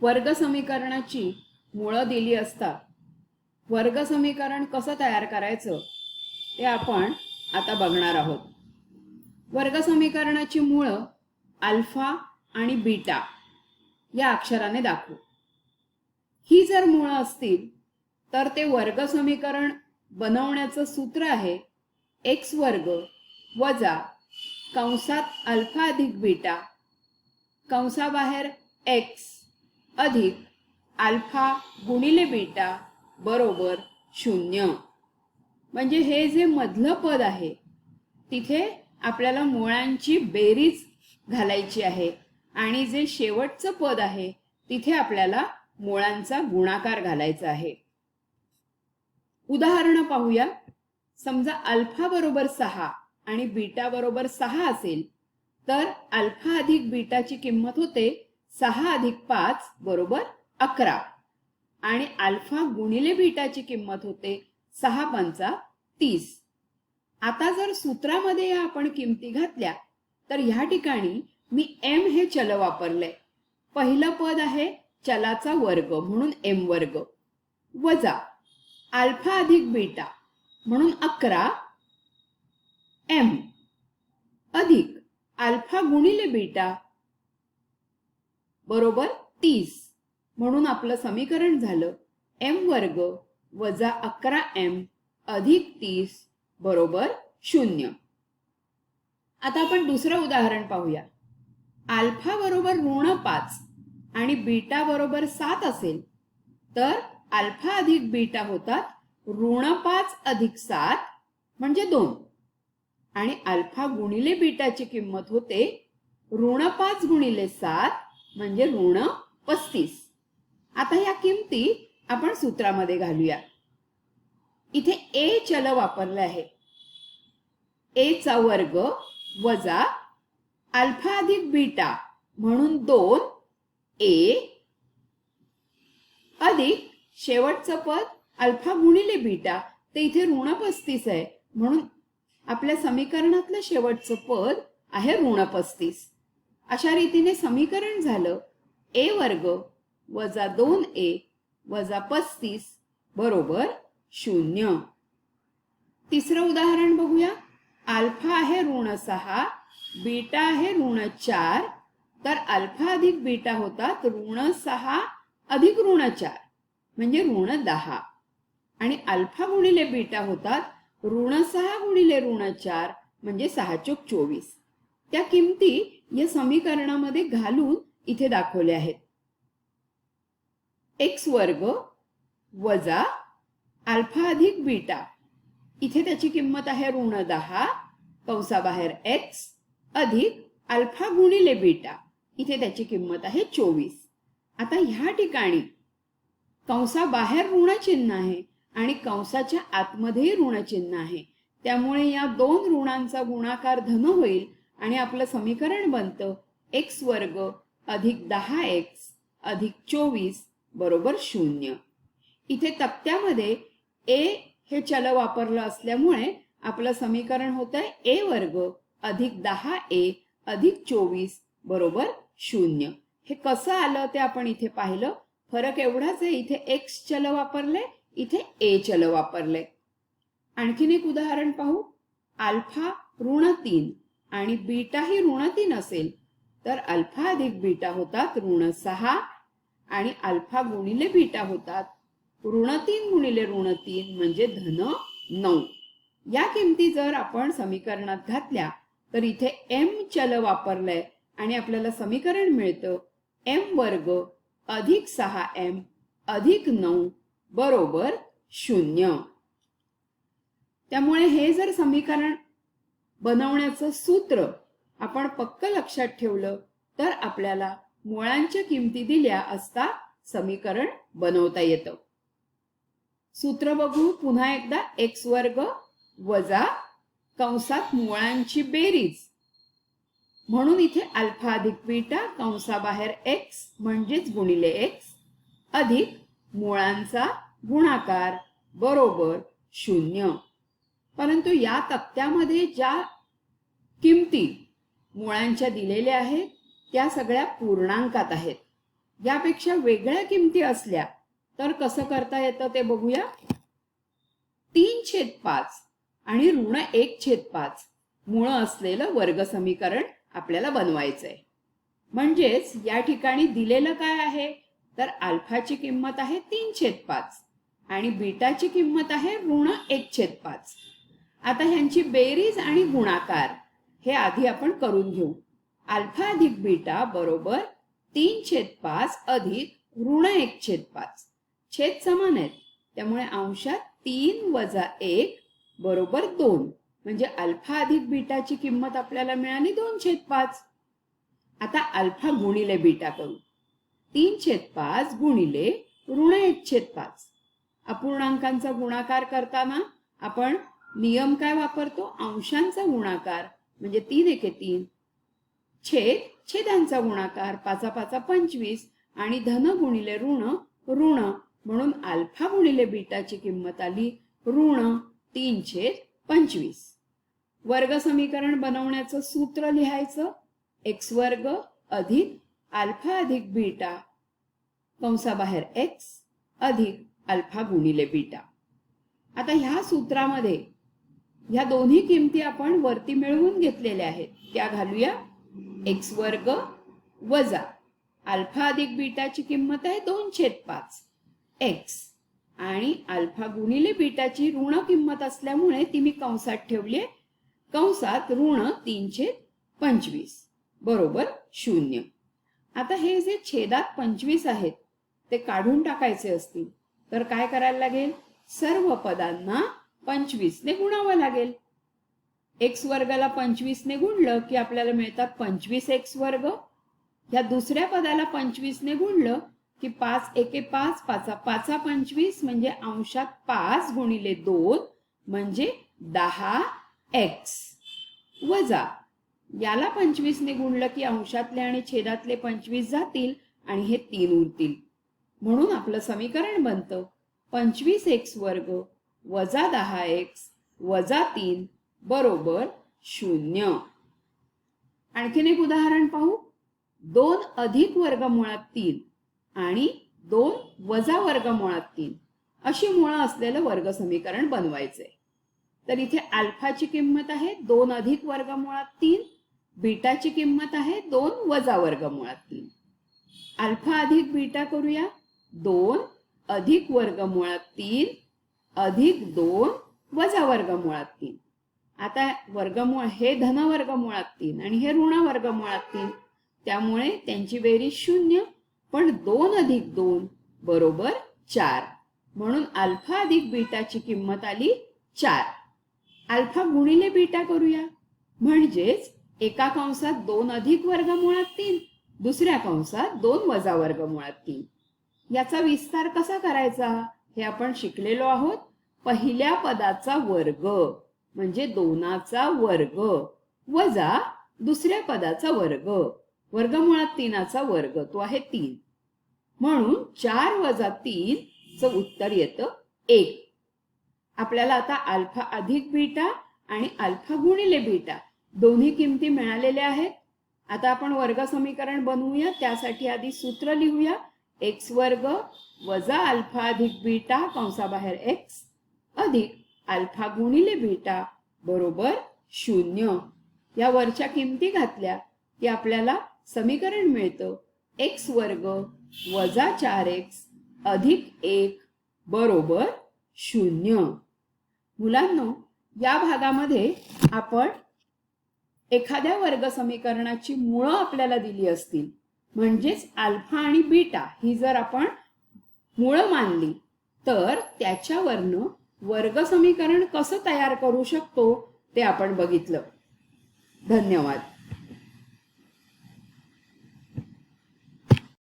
वर्ग समीकरणाची मुळं दिली असतात. वर्ग समीकरण कसं तयार करायचं? ते आपण आता बघणार आहोत. वर्ग समीकरणाची मुळं अल्फा आणि बीटा या अक्षराने दाखवू. ही जर मुळं असतील तर ते वर्ग समीकरण बनवण्याचं सूत्र आहे एक्स वर्ग वजा कंसात अल्फा अधिक बीटा. कंसाबाहेर एक्स अधिक अल्फा गुणिले बीटा बरोबर शून्य. म्हणजे हे जे मधलं पद आहे तिथे आपल्याला मुळांची बेरीज घालायची आहे आणि जे शेवटचं पद आहे तिथे आपल्याला मुळांचा गुणाकार घालायचा आहे. उदाहरणं पाहूया. समजा अल्फा बरोबर सहा आणि बीटा बरोबर सहा असेल तर अल्फा अधिक बीटाची किंमत होते सहा अधिक पाच बरोबर अकरा. आणि अल्फा गुणिले बीटाची किंमत होते सहा पंचा तीस. आता जर सूत्रामध्ये या आपण किमती घातल्या तर ह्या ठिकाणी मी एम हे चल वापरलंय पहिलं पद आहे चलाचा वर्ग म्हणून एम वर्ग. वजा अल्फा अधिक बीटा म्हणून अकरा एम अधिक अल्फा गुणिले बीटा बरोबर तीस. म्हणून आपलं समीकरण झालं एम वर्ग वजा अकरा एम अधिक तीस बरोबर शून्य. आता आपण दुसरं उदाहरण पाहूया. आल्फा बरोबर ऋण पाच आणि बीटा बरोबर सात असेल तर अल्फा अधिक बीटा होतात ऋण पाच अधिक सात म्हणजे दोन. आणि अल्फा गुणिले बीटाची किंमत होते ऋण पाच गुणिले सात म्हणजे ऋण पस्तीस. आता ह्या किमती आपण सूत्रामध्ये घालूया. इथे ए चल वापरले आहे. ए चा वर्ग वजा अल्फा अधिक बीटा म्हणून दोन ए अधिक शेवटचं पद अल्फा गुणिले बीटा. ते इथे ऋण पस्तीस आहे. म्हणून आपल्या समीकरणातलं शेवटचं पद आहे ऋण पस्तीस. अशा रीतीने समीकरण झालं. ए वर्ग वजा दोन ए वजा पस्तीस बरोबर शून्य. तिसरं उदाहरण बघूया. अल्फा आहे ऋण सहा बीटा आहे ऋण चार. तर अल्फा अधिक बीटा होतात ऋण सहा अधिक ऋण चार म्हणजे ऋण दहा. आणि अल्फा गुणिले बीटा होतात ऋण सहा गुणिले ऋण चार म्हणजे सहा चोक चोवीस. त्या किमती या समीकरणामध्ये घालून इथे दाखवले आहेत. एक्स वर्ग वजा अल्फा अधिक बीटा. इथे त्याची किंमत आहे ऋण दहा कंसाबाहेर एक्स अधिक अल्फा गुणिले बीटा. इथे त्याची किंमत आहे चोवीस. आता ह्या ठिकाणी कंसाबाहेर ऋण चिन्ह आहे आणि कंसाच्या आतमध्येही ऋण चिन्ह आहे. त्यामुळे या दोन ऋणांचा गुणाकार धन होईल आणि आपलं समीकरण बनतं. एक्स वर्ग अधिक दहा एक्स अधिक चोवीस बरोबर शून्य. इथे तक्त्यामध्ये ए हे चल वापरलं असल्यामुळे आपलं समीकरण होतं ए वर्ग अधिक दहा ए अधिक चोवीस बरोबर शून्य. हे कसं आलं ते आपण इथे पाहिलं. फरक एवढाच आहे इथे एक्स चल वापरले इथे ए चल वापरले आणखीन एक उदाहरण पाहू. अल्फा ऋण तीन. आणि बीटा ही ऋण तीन असेल तर अल्फा अधिक बीटा होतात ऋण सहा आणि अल्फा गुणिले बीटा होतात ऋण तीन गुणिले ऋण तीन म्हणजे धन नऊ. या किमती जर आपण समीकरणात घातल्या तर इथे एम चल वापरलंय आणि आपल्याला समीकरण मिळतं. एम वर्ग अधिक सहा एम अधिक नऊ बरोबर शून्य. त्यामुळे हे जर समीकरण बनवण्याचं सूत्र आपण पक्क लक्षात ठेवलं तर आपल्याला मुळांच्या किमती दिल्या असता समीकरण बनवता येतं. सूत्र बघू पुन्हा एकदा एक्स वर्ग वजा कंसात मुळांची बेरीज. म्हणून इथे अल्फा अधिक बीटा कंसाबाहेर एक्स म्हणजेच गुणिले एक्स अधिक मुळांचा गुणाकार बरोबर शून्य. परंतु या तक्त्यामध्ये ज्या किमती मुळांच्या दिलेल्या आहेत त्या सगळ्या पूर्णांकात आहेत. यापेक्षा वेगळ्या किमती असल्या तर कसं करता येतं ते बघूया. तीन छेद पाच आणि ऋण एक छेद पाच मुळ असलेलं वर्ग समीकरण आपल्याला बनवायचंय. म्हणजेच या ठिकाणी दिलेलं काय आहे? तर अल्फाची किंमत आहे तीन छेद पाच आणि बीटाची किंमत आहे ऋण एक छेद पाच. आता ह्यांची बेरीज आणि गुणाकार हे आधी आपण करून घेऊ. अल्फा अधिक बीटा बरोबर तीन छेद पाच अधिक ऋण एक छेद पाच. छेद समान आहेत. त्यामुळे अंशात तीन वजा एक बरोबर दोन. म्हणजे अल्फा अधिक बीटाची किंमत आपल्याला मिळाली दोन छेद पाच. आता अल्फा गुणिले बीटा करू. तीन छेद पाच गुणिले ऋण एक छेद पाच. अपूर्णांकांचा गुणाकार करताना आपण नियम काय वापरतो? अंशांचा गुणाकार. म्हणजे तीन एके तीन. छेद छेदांचा गुणाकार. पाचा पाचा पंचवीस. आणि धन गुणिले ऋण ऋण. म्हणून अल्फा गुणिले बीटाची किंमत आली ऋण तीन छेद पंचवीस. वर्ग समीकरण बनवण्याचं सूत्र लिहायचं? एक्स वर्ग अधिक अल्फा अधिक बीटा. कंसाबाहेर एक्स अधिक अल्फा गुणिले बीटा. आता ह्या सूत्रामध्ये ह्या दोन्ही किमती आपण वरती मिळवून घेतलेल्या आहेत. त्या घालूया एक्स वर्ग वजा अल्फा अधिक बीटाची किंमत आहे दोन छेद पाच एक्स आणि अल्फा गुणिले बीटाची ऋण किंमत असल्यामुळे ती मी कंसात ठेवली कंसात ऋण तीनशे पंचवीस. बरोबर शून्य. आता हे जे छेदात पंचवीस आहेत ते काढून टाकायचे असतील. तर काय करायला लागेल? सर्व पदांना पंचवीसने गुणावं लागेल. एक्स वर्गाला पंचवीसने गुणलं की आपल्याला मिळतात पंचवीस एक्स वर्ग. या दुसऱ्या पदाला पंचवीसने गुणलं की पाच एके पाच पाचा पाचा पंचवीस म्हणजे अंशात पाच गुणिले दोन म्हणजे दहा एक्स वजा याला पंचवीसने गुणलं की अंशातले आणि छेदातले पंचवीस जातील आणि हे तीन उरतील. म्हणून आपलं समीकरण बनतं. पंचवीस एक्स वर्ग वजा दहा एक्स वजा तीन बरोबर शून्य. आणखीन एक उदाहरण पाहू. दोन अधिक वर्गमुळात तीन आणि दोन वजा वर्गमुळात तीन. अशी मुळं असलेलं वर्ग समीकरण बनवायचंय तर इथे अल्फाची किंमत आहे दोन अधिक वर्गमुळात तीन बीटाची किंमत आहे दोन वजा वर्गमुळात तीन. अल्फा अधिक बीटा करूया. दोन अधिक वर्गमुळात तीन अधिक दोन वजा वर्गमुळात तीन. आता वर्गमूळ हे धन वर्गमुळात तीन आणि हे ऋण वर्गमुळात तीन. त्यामुळे त्यांची बेरीज शून्य पण दोन अधिक दोन बरोबर चार. म्हणून अल्फा अधिक बीटाची किंमत आली चार. अल्फा गुणिले बीटा करूया. म्हणजेच एका कंसात दोन अधिक वर्गमुळात तीन दुसऱ्या कंसात दोन वजा वर्गमुळात तीन. याचा विस्तार कसा करायचा? हे आपण शिकलेलो आहोत. पहिल्या पदाचा वर्ग म्हणजे दोनाचा वर्ग. वजा दुसऱ्या पदाचा वर्ग. वर्गमुळात तीनाचा वर्ग तो आहे तीन. म्हणून चार वजा तीन च उत्तर येतं एक. आपल्याला आता अल्फा अधिक बीटा आणि अल्फा गुणिले बीटा दोन्ही किमती मिळालेल्या आहेत. आता आपण वर्ग समीकरण बनवूया. त्यासाठी आधी सूत्र लिहूया. एक्स वर्ग वजा अल्फा अधिक बीटा कंसाबाहेर एक्स अधिक अल्फा गुणिले बीटा बरोबर शून्य. या वरच्या किमती घातल्या की आपल्याला समीकरण मिळतं. एक्स वर्ग वजा चार एक्स अधिक एक बरोबर शून्य. मुलांनो या भागामध्ये आपण एखाद्या वर्ग समीकरणाची मुळं आपल्याला दिली असतील. म्हणजेच अल्फा आणि बीटा ही जर आपण मुळं मानली तर त्याच्यावरनं वर्ग समीकरण कसं तयार करू शकतो ते आपण बघितलं. धन्यवाद.